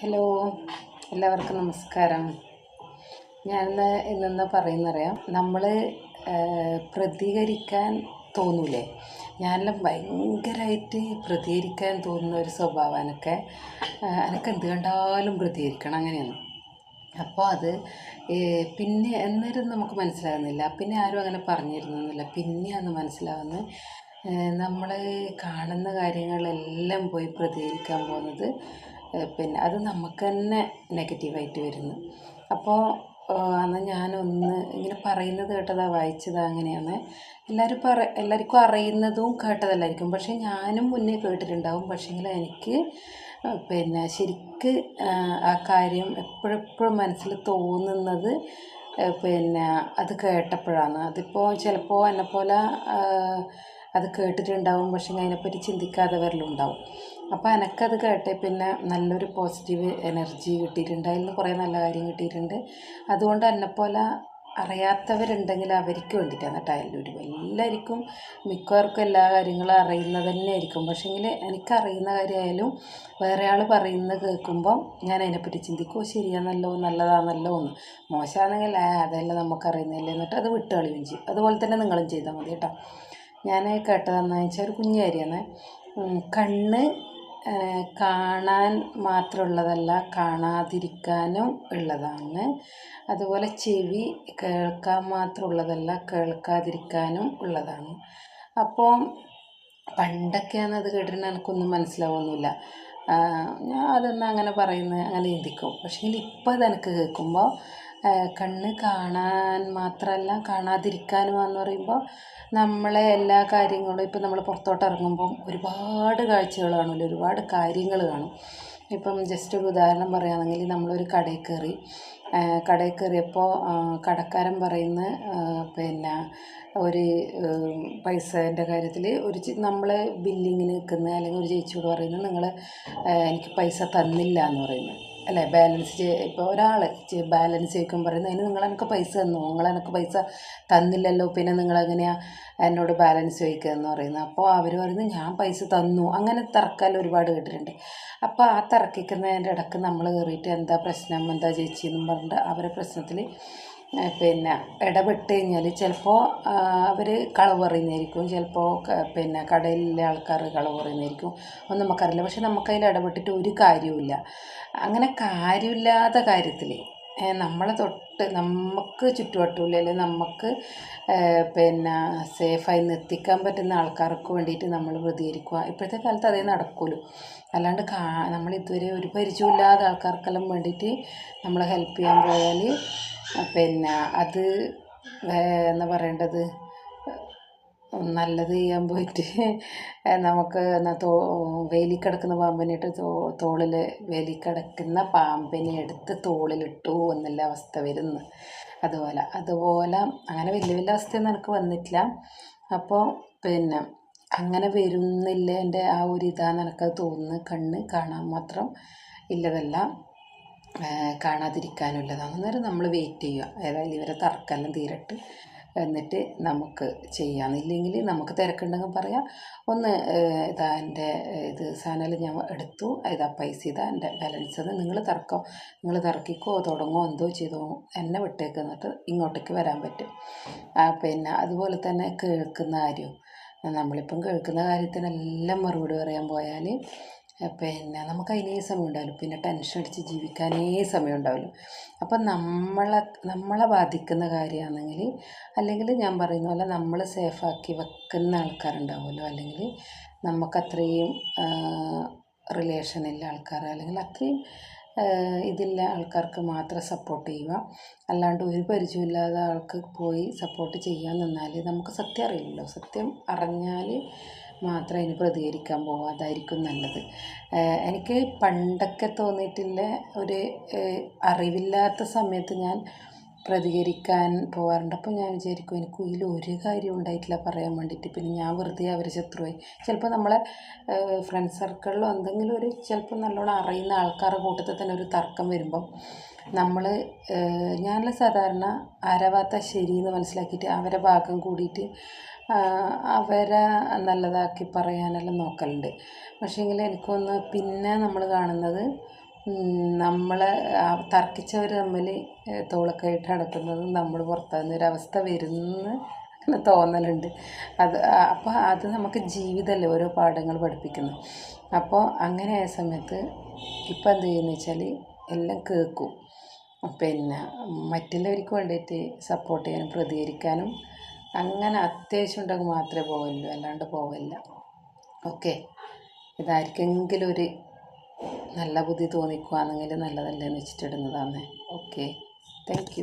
Hello എല്ലാവർക്കും നമസ്കാരം. ഞാനിന്ന് ഇന്നെന്ന് പറയുന്നറിയാം? നമ്മൾ പ്രതികരിക്കാൻ തോന്നൂലേ? ഞാനെല്ലാം ഭയങ്കരമായിട്ട് പ്രതികരിക്കാൻ തോന്നുന്ന ഒരു സ്വഭാവം എനിക്ക് എനിക്ക് എന്ത് കണ്ടാലും പ്രതികരിക്കണം. അങ്ങനെയാണ്. അപ്പോൾ അത് പിന്നെ എന്നേരം നമുക്ക് മനസ്സിലാകുന്നില്ല പിന്നെ ആരും അങ്ങനെ പിന്നെ പിന്നെയാണ് മനസ്സിലാവുന്ന നമ്മൾ കാണുന്ന കാര്യങ്ങളെല്ലാം പോയി പ്രതികരിക്കാൻ പോകുന്നത് പിന്നെ അത് നമുക്ക് തന്നെ നെഗറ്റീവായിട്ട് വരുന്നു. അപ്പോൾ അന്ന് ഞാനൊന്ന് ഇങ്ങനെ പറയുന്നത് കേട്ടതാ വായിച്ചതാ അങ്ങനെയാണ്. എല്ലാവരും പറ എല്ലാവർക്കും അറിയുന്നതും കേട്ടതല്ലായിരിക്കും. പക്ഷേ ഞാനും മുന്നേ കേട്ടിട്ടുണ്ടാവും. പക്ഷേങ്കിൽ എനിക്ക് പിന്നെ ശരിക്ക് ആ, കാര്യം എപ്പോഴെപ്പോഴും മനസ്സിൽ തോന്നുന്നത് പിന്നെ അത് കേട്ടപ്പോഴാണ്. അതിപ്പോൾ ചിലപ്പോൾ എന്നെപ്പോലെ പോലെ അത് കേട്ടിട്ടുണ്ടാവും. പക്ഷേ അതിനെപ്പറ്റി ചിന്തിക്കാതെ വരലുണ്ടാവും. അപ്പോൾ എനക്കത് കേട്ടേ പിന്നെ നല്ലൊരു പോസിറ്റീവ് എനർജി കിട്ടിയിട്ടുണ്ട് അതിൽ നിന്ന് കുറേ നല്ല കാര്യം കിട്ടിയിട്ടുണ്ട്. അതുകൊണ്ട് എന്നെപ്പോലെ അറിയാത്തവരുണ്ടെങ്കിൽ അവർക്ക് വേണ്ടിയിട്ടാണ് കേട്ടോ ഒരു എല്ലാവർക്കും മിക്കവർക്കും എല്ലാ കാര്യങ്ങളും അറിയുന്നത് തന്നെ ആയിരിക്കും പക്ഷേങ്കിൽ എനിക്കറിയുന്ന കാര്യമായാലും വേറെ ആൾ പറയുന്നത് കേൾക്കുമ്പോൾ ഞാൻ അതിനെപ്പറ്റി ചിന്തിക്കും "ഓ, ശരിയാണല്ലോ നല്ലതാണല്ലോ എന്ന്. മോശമാണെങ്കിൽ അതെല്ലാം നമുക്കറിയുന്നില്ല എന്നിട്ട് അത് വിട്ട് കളയുകയും ചെയ്യും. അതുപോലെ തന്നെ നിങ്ങളും ചെയ്താൽ മതി കേട്ടോ. ഞാൻ കേട്ടതെന്ന് വെച്ചാൽ ഒരു കുഞ്ഞു കാര്യമാണ്. കണ്ണ് കാണാൻ മാത്രമുള്ളതല്ല കാണാതിരിക്കാനും ഉള്ളതാണ്. അതുപോലെ ചെവി കേൾക്കാൻ മാത്രമുള്ളതല്ല കേൾക്കാതിരിക്കാനും ഉള്ളതാണ്. അപ്പോൾ പണ്ടൊക്കെയാണ് അത് കേട്ടിട്ട് എനിക്കൊന്നും മനസ്സിലാവുന്നില്ല. ഞാൻ അതൊന്നും അങ്ങനെ പറയുന്നത് അങ്ങനെ ചിന്തിക്കും. പക്ഷേ ഇപ്പം അത് എനിക്ക് കേൾക്കുമ്പോൾ കണ്ണ് കാണാൻ മാത്രമല്ല കാണാതിരിക്കാനും എന്ന് പറയുമ്പോൾ നമ്മളെ എല്ലാ കാര്യങ്ങളും ഇപ്പം നമ്മൾ പുറത്തോട്ട് ഇറങ്ങുമ്പം ഒരുപാട് കാഴ്ചകൾ കാണുമല്ലോ ഒരുപാട് കാര്യങ്ങൾ കാണും. ഇപ്പം ജസ്റ്റ് ഒരു ഉദാഹരണം പറയുകയാണെങ്കിൽ നമ്മളൊരു കടയിൽ കയറി കടയിൽ കയറിയപ്പോൾ കടക്കാരൻ പറയുന്ന പിന്നെ ഒരു പൈസേന്റെ കാര്യത്തിൽ ഒരു നമ്മൾ ബില്ലിങ്ങിന് നിൽക്കുന്ന അല്ലെങ്കിൽ ഒരു ചേച്ചിയോട് പറയുന്നത് നിങ്ങൾ എനിക്ക് പൈസ തന്നില്ല എന്ന് പറയുന്നത്. അല്ലേ ബാലൻസ് ഇപ്പോൾ ഒരാൾ ബാലൻസ് ചോദിക്കാൻ പറയുന്നത് അതിന് നിങ്ങൾ എനിക്ക് പൈസ തന്നു? നിങ്ങൾ എനിക്ക് പൈസ തന്നില്ലല്ലോ? പിന്നെ നിങ്ങൾ എങ്ങനെയാണ് എന്നോട് ബാലൻസ് ചോദിക്കുക എന്ന് പറയുന്നത്? അപ്പോൾ അവർ പറയുന്നത് ഞാൻ പൈസ തന്നു. അങ്ങനെ തിറക്കാൻ ഒരുപാട് കേട്ടിട്ടുണ്ട്. അപ്പോൾ ആ തിറക്കിക്കുന്നതിന്റെ ഇടയ്ക്ക് നമ്മൾ കയറിയിട്ട് എന്താ പ്രശ്നം? എന്താ ചേച്ചി എന്നും പറഞ്ഞിട്ട് അവരെ പ്രശ്നത്തിൽ പിന്നെ ഇടപെട്ട് കഴിഞ്ഞാൽ ചിലപ്പോൾ അവർ കളവ് പറയുന്നതായിരിക്കും. ചിലപ്പോൾ പിന്നെ കടയിലെ ആൾക്കാർ കളവ് പറയുന്നതായിരിക്കും. ഒന്നും നമുക്കറിയില്ല. പക്ഷെ നമുക്കതിൽ ഇടപെട്ടിട്ട് ഒരു കാര്യവുമില്ല. അങ്ങനെ കാര്യമില്ലാത്ത കാര്യത്തിൽ നമ്മളെ തൊട്ട് നമുക്ക് ചുറ്റുവട്ടമില്ല നമുക്ക് പിന്നെ സേഫായി നിർത്തിക്കാൻ പറ്റുന്ന ആൾക്കാർക്ക് വേണ്ടിയിട്ട് നമ്മൾ പ്രതികരിക്കുക. ഇപ്പോഴത്തെ കാലത്ത് അതേ നടക്കുമല്ലോ അല്ലാണ്ട് കാ നമ്മൾ ഇതുവരെ ഒരു പരിചയമില്ലാത്ത ആൾക്കാർക്കെല്ലാം വേണ്ടിയിട്ട് നമ്മൾ ഹെൽപ്പ് ചെയ്യാൻ പോയാൽ പിന്നെ അത് എന്ന് പറയേണ്ടത്? നല്ലത് ചെയ്യാൻ പോയിട്ട് നമുക്ക് എന്നാ തോ കിടക്കുന്ന പാമ്പിനിട്ട് തോ തോളിൽ വേലി കിടക്കുന്ന പാമ്പിനെ എടുത്ത് തോളിലിട്ടു എന്നുള്ള അവസ്ഥ വരുന്നു. അതുപോലെ അതുപോലെ അങ്ങനെ വലിയ വലിയ അവസ്ഥയൊന്നും എനിക്ക് വന്നിട്ടില്ല. അപ്പോൾ പിന്നെ അങ്ങനെ വരുന്നില്ല എന്റെ ആ ഒരു ഇതാണ് എനിക്കത് തോന്നുന്നു. കണ്ണ് കാണാൻ മാത്രം ഇല്ലതല്ല. കാണാതിരിക്കാനുള്ളതാണ് അന്നേരം നമ്മൾ വെയിറ്റ് ചെയ്യുക. ഏതായാലും ഇവരെ തറക്കെല്ലാം തീരട്ട് എന്നിട്ട് നമുക്ക് ചെയ്യാം. ഇല്ലെങ്കിൽ നമുക്ക് തിരക്കുണ്ടെങ്കിൽ പറയാം. ഒന്ന് ഇതാ എന്റെ ഇത് സാധനം ഞാൻ എടുത്തു. ഇതാ പൈസ ഇതാ എന്റെ ബാലൻസ് അത് നിങ്ങൾ തർക്കം. നിങ്ങൾ തർക്കിക്കോ തുടങ്ങോ എന്തോ ചെയ്തോ എന്നെ വിട്ടേക്ക് എന്നിട്ട് ഇങ്ങോട്ടേക്ക് വരാൻ പറ്റും. പിന്നെ അതുപോലെ തന്നെ കേൾക്കുന്ന കാര്യം. നമ്മളിപ്പം കേൾക്കുന്ന കാര്യത്തിനെല്ലാം മറുപടി പറയാൻ പോയാൽ പിന്നെ നമുക്ക് അതിനേ സമയം ഉണ്ടാവില്ല പിന്നെ ടെൻഷൻ അടിച്ച് ജീവിക്കാനേ സമയം ഉണ്ടാവില്ല അപ്പം നമ്മളെ നമ്മളെ ബാധിക്കുന്ന കാര്യമാണെങ്കിൽ അല്ലെങ്കിൽ ഞാൻ പറയുന്ന പോലെ നമ്മൾ സേഫാക്കി വെക്കുന്ന ആൾക്കാരുണ്ടാവുമല്ലോ. അല്ലെങ്കിൽ നമുക്കത്രയും റിലേഷനില്ല ആൾക്കാർ അല്ലെങ്കിൽ അത്രയും ഇതില്ല ആൾക്കാർക്ക് മാത്രം സപ്പോർട്ട് ചെയ്യുക. അല്ലാണ്ട് ഒരു പരിചയമില്ലാതെ ആൾക്ക് പോയി സപ്പോർട്ട് ചെയ്യാൻ നിന്നാൽ നമുക്ക് സത്യം അറിയില്ലല്ലോ. സത്യം അറിഞ്ഞാൽ മാത്രം അതിന് പ്രതികരിക്കാൻ പോകുക അതായിരിക്കും നല്ലത്. എനിക്ക് പണ്ടൊക്കെ തോന്നിയിട്ടില്ല ഒരു അറിവില്ലാത്ത സമയത്ത് ഞാൻ പ്രതികരിക്കാൻ പോകാറുണ്ട് അപ്പോൾ ഞാൻ വിചാരിക്കും എനിക്ക് ഇതിൽ ഒരു കാര്യം ഉണ്ടായിട്ടില്ല പറയാൻ വേണ്ടിയിട്ട്. പിന്നെ ഞാൻ വെറുതെ അവരെ ശത്രുവായി. ചിലപ്പോൾ നമ്മളെ ഫ്രണ്ട് സർക്കിളിലോ എന്തെങ്കിലും ഒരു ചിലപ്പോൾ നല്ലോണം അറിയുന്ന ആൾക്കാരുടെ കൂട്ടത്തിൽ തന്നെ ഒരു തർക്കം വരുമ്പം നമ്മൾ ഞാൻ സാധാരണ ആരാവാത്ത ശരിയെന്ന് മനസ്സിലാക്കിയിട്ട് അവരെ ഭാഗം കൂടിയിട്ട് അവരെ നല്ലതാക്കി പറയാനെല്ലാം നോക്കലുണ്ട്. പക്ഷേങ്കിൽ എനിക്കൊന്ന് പിന്നെ നമ്മൾ കാണുന്നത് നമ്മൾ തർക്കിച്ചവർ തമ്മിൽ തോളൊക്കെ ആയിട്ട് നടക്കുന്നത് നമ്മൾ പുറത്താകുന്നൊരവസ്ഥ വരുമെന്ന് അങ്ങനെ തോന്നലുണ്ട്. അത് അപ്പോൾ അത് നമുക്ക് ജീവിതമല്ലേ ഓരോ പാഠങ്ങൾ പഠിപ്പിക്കുന്നു. അപ്പോൾ അങ്ങനെ ആയ സമയത്ത് ഇപ്പം എന്ത് ചെയ്യുന്നു വെച്ചാൽ എല്ലാം കേൾക്കും. പിന്നെ മറ്റുള്ളവർക്ക് വേണ്ടിയിട്ട് സപ്പോർട്ട് ചെയ്യാനും പ്രതികരിക്കാനും അങ്ങനെ അത്യാവശ്യം ഉണ്ടെങ്കിൽ മാത്രമേ പോകലുള്ളൂ അല്ലാണ്ട് പോകല്ല ഓക്കെ ഇതാർക്കെങ്കിലും ഒരു നല്ല ബുദ്ധി തോന്നിക്കുകയാണെങ്കിൽ നല്ലതല്ലേ എന്ന് വെച്ചിട്ടിടുന്നതാണ് ഓക്കെ താങ്ക്